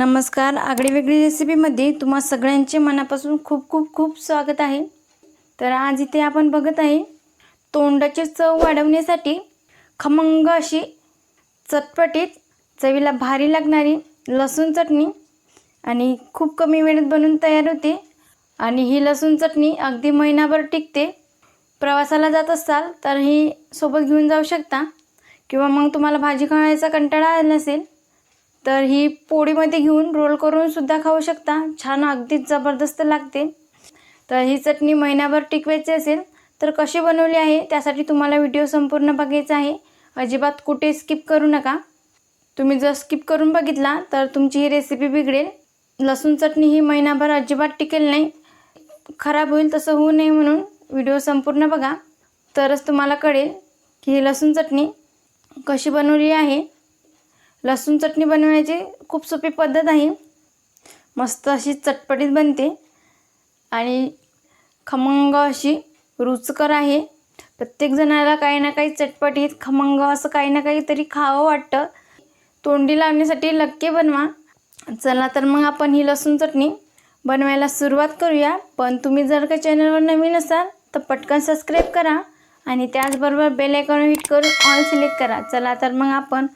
नमस्कार. आगळी वेगळी रेसिपीमध्ये तुम्हा सगळ्यांचे मनापासून खूप खूप खूप स्वागत आहे. तर आज इथे आपण बघत आहे तोंडाची चव वाढवण्यासाठी खमंग अशी चटपटीत चवीला भारी लागणारी लसूण चटणी आणि खूप कमी वेळेत बनून तयार होते. आणि ही लसूण चटणी अगदी महिनाभर टिकते. प्रवासाला जात असाल तर ही सोबत घेऊन जाऊ शकता. किंवा मग तुम्हाला भाजी खाण्याचा कंटाळा आला नसेल तर ही पोळीमध्ये घेऊन रोल करूनसुद्धा खाऊ शकता. छान अगदीच जबरदस्त लागते. तर ही चटणी महिनाभर टिकवायची असेल तर कशी बनवली आहे त्यासाठी तुम्हाला व्हिडिओ संपूर्ण बघायचा आहे. अजिबात कुठे स्किप करू नका. तुम्ही जर स्किप करून बघितला तर तुमची ही रेसिपी बिघडेल. लसूण चटणी ही महिनाभर अजिबात टिकेल नाही. खराब होईल तसं होऊ नये म्हणून व्हिडिओ संपूर्ण बघा. तरच तुम्हाला कळेल की ही लसूण चटणी कशी बनवली आहे. लसूण चटणी बनवण्याची खूप सोपी पद्धत आहे. मस्त अशी चटपटीत बनते. आणि खमंग अशी रुचकर आहे. प्रत्येक जणाला काही ना काही चटपटीत खमंग असं काही ना काहीतरी खावं वाटतं. तोंडी लावण्यासाठी लक्के बनवा. चला तर मग आपण ही लसूण चटणी बनवायला सुरुवात करूया. पण तुम्ही जर का चॅनलवर नवीन असाल तर पटकन सबस्क्राईब करा. आणि त्याचबरोबर बेल आयकॉन हिट करून ऑल सिलेक्ट करा. चला तर मग आपण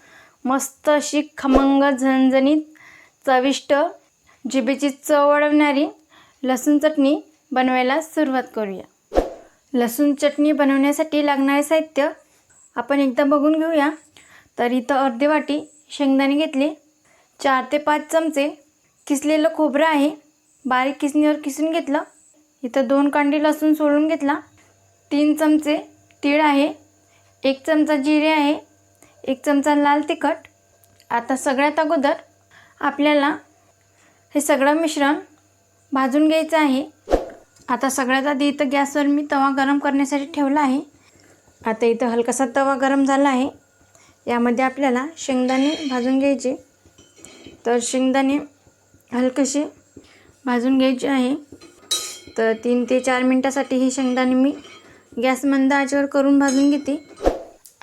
मस्त अशी खमंग झणझणीत चविष्ट जिभेची चव वाढवणारी लसूण चटणी बनवायला सुरुवात करूया. लसूण चटणी बनवण्यासाठी लागणारे साहित्य आपण एकदा बघून घेऊया. तर इथं अर्धी वाटी शेंगदाणे घेतले चार ते पाच चमचे किसलेलं खोबरं आहे बारीक किसणीवर किसून घेतलं. इथं दोन कांडी लसूण सोलून घेतला तीन चमचे तीळ आहे एक चमचा जिरे आहे एक चमचा लाल तिखट आता सगळ्यात अगोदर आपल्याला हे सगळं मिश्रण भाजून घ्यायचं आहे. आता सगळ्यात आधी इथं गॅसवर मी तवा गरम करण्यासाठी ठेवला आहे. आता इथं हलकासा तवा गरम झाला आहे. यामध्ये आपल्याला शेंगदाणे भाजून घ्यायचे. तर शेंगदाणे हलकसे भाजून घ्यायचे आहे. तर तीन ते चार मिनटासाठी हे शेंगदाणे मी गॅस मंद आचेवर करून भाजून घेते.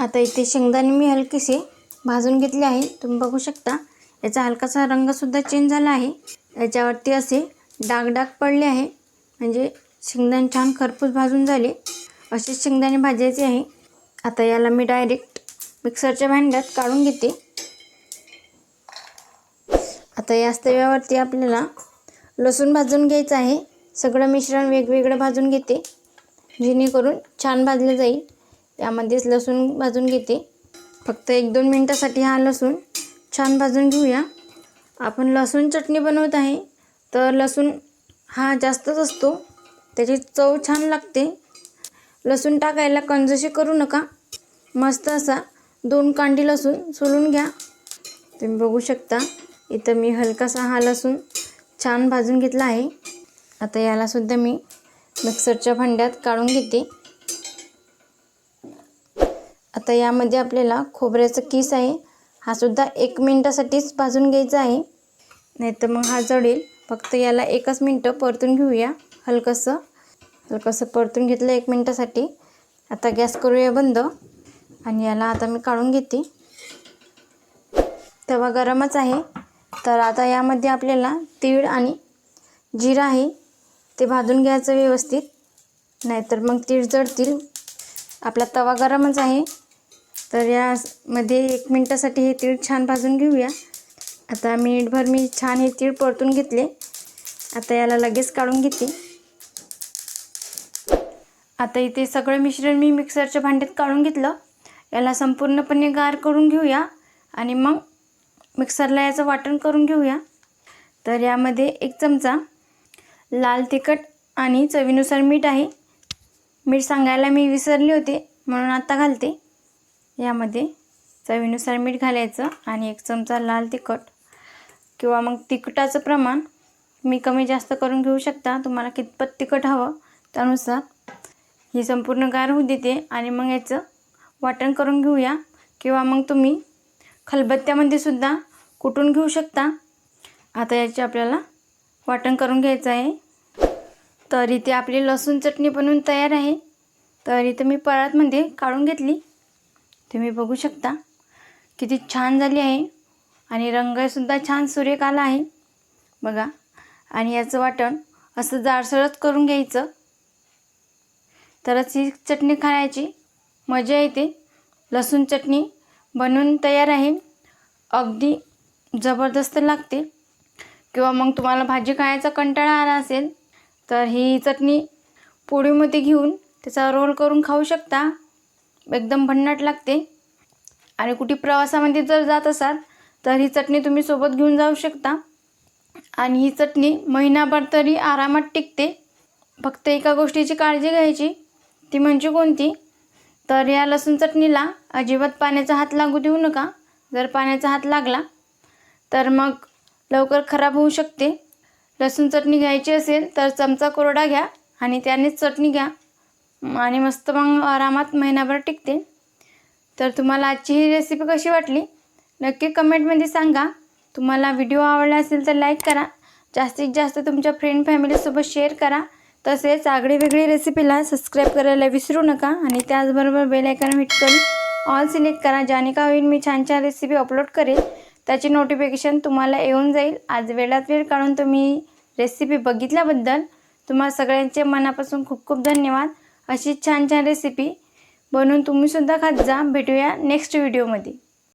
आता इथे शेंगदाणे मी हलकेसे भाजून घेतले आहे. तुम्ही बघू शकता. याचा हलकासा रंगसुद्धा चेंज झाला आहे. याच्यावरती असे डाग डाग पडले आहे. म्हणजे शेंगदाणे छान खरपूस भाजून झाले. असेच शेंगदाणे भाजायचे आहे. आता याला मी डायरेक्ट मिक्सरच्या भांड्यात काढून घेते. आता याच तव्यावरती आपल्याला लसूण भाजून घ्यायचं आहे. सगळं मिश्रण वेगवेगळं भाजून घेते. जेणेकरून छान भाजलं जाईल. यामध्येच लसूण भाजून घेते. फक्त एक दोन मिनटासाठी हा लसूण छान भाजून घेऊया. आपण लसूण चटणी बनवत आहे तर लसूण हा जास्तच असतो. त्याची चव छान लागते. लसूण टाकायला कंजशी करू नका. मस्त असा दोन कांडी लसूण सोलून घ्या. तुम्ही बघू शकता इथं मी हलकासा हा लसूण छान भाजून घेतला आहे. आता यालासुद्धा मी मिक्सरच्या भांड्यात काढून घेते. आता यामध्ये आपल्याला खोबऱ्याचा किस आहे. हा सुद्धा एक मिनटासाठीच भाजून घ्यायचा आहे. नाहीतर मग हा जळेल. फक्त याला एकच मिनटं परतून घेऊया. हलकंसं. हलकंसं परतून घेतलं एक मिनटासाठी. आता गॅस करूया बंद. आणि याला आता मी काढून घेते. तवा गरमच आहे. तर आता यामध्ये आपल्याला तीळ आणि जिरं आहे. ते भाजून घ्यायचं व्यवस्थित. नाहीतर मग तीळ जळतील. आपला तवा गरमच आहे. तर यामध्ये एक मिनटासाठी हे तीळ छान भाजून घेऊया. आता मिनिटभर मी छान हे तीळ परतून घेतले. आता याला लगेच काढून घेते. आता इथे सगळं मिश्रण मी मिक्सरच्या भांड्यात काढून घेतलं. याला संपूर्णपणे गार करून घेऊया आणि मग मिक्सरला याचं वाटण करून घेऊया. तर यामध्ये एक चमचा लाल तिखट आणि चवीनुसार मीठ आहे. मीठ सांगायला मी विसरले होते म्हणून आता घालते. यामध्ये चवीनुसार मीठ घालायचं आणि एक चमचा लाल तिखट किंवा मग तिखटाचं प्रमाण मी कमी जास्त करून घेऊ शकता. तुम्हाला कितपत तिखट हवं त्यानुसार ही संपूर्ण गार होऊ देते. आणि मग याचं वाटण करून घेऊया. किंवा मग तुम्ही खलबत्त्यामध्ये सुद्धा कुटून घेऊ शकता. आता याचे आपल्याला वाटण करून घ्यायचं आहे. तर इथे आपली लसूण चटणी बनवून तयार आहे. तर इथे मी परातमध्ये काढून घेतली. तुम्ही बघू शकता. किती छान झाली आहे. आणि रंगसुद्धा छान सुरेख आला आहे. बघा. आणि याचं वाटण असं जाडसरच करून घ्यायचं. तरच ही चटणी खाण्याची मजा येते. लसूण चटणी बनवून तयार आहे. अगदी जबरदस्त लागते. किंवा मग तुम्हाला भाजी खायचा कंटाळा आला असेल तर ही चटणी पोळीमध्ये घेऊन त्याचा रोल करून खाऊ शकता. एकदम भन्नाट लागते. आणि कुठे प्रवासामध्ये जर जात असाल तर ही चटणी तुम्ही सोबत घेऊन जाऊ शकता. आणि ही चटणी महिनाभर तरी आरामात टिकते. फक्त एका गोष्टीची काळजी घ्यायची ती म्हणजे कोणती? तर या लसूण चटणीला अजिबात पाण्याचा हात लागू देऊ नका. जर पाण्याचा हात लागला तर मग लवकर खराब होऊ शकते. लसूण चटणी घ्यायची असेल तर चमचा कोरडा घ्या आणि त्यानेच चटणी घ्या. आणि मस्त मग आरामात महिनाभर टिकते. तर तुम्हाला आजची ही रेसिपी कशी वाटली? नक्की कमेंटमध्ये सांगा. तुम्हाला व्हिडिओ आवडला असेल तर लाईक करा. जास्तीत जास्त तुमच्या फ्रेंड फॅमिलीसोबत शेअर करा. तसेच आगळी वेगळी रेसिपीला सबस्क्राईब करायला विसरू नका. आणि त्याचबरोबर बेलायकन हिट करून ऑल सिलेक्ट करा. ज्याने का होईल मी छान छान रेसिपी अपलोड करेल. त्याची नोटिफिकेशन तुम्हाला येऊन जाईल. आज वेळात वेळ काढून तुम्ही रेसिपी बघितल्याबद्दल तुम्हाला सगळ्यांचे मनापासून खूप खूप धन्यवाद. अशी छान छान रेसिपी बनवून तुम्हीसुद्धा खात जा. भेटूया नेक्स्ट व्हिडिओमध्ये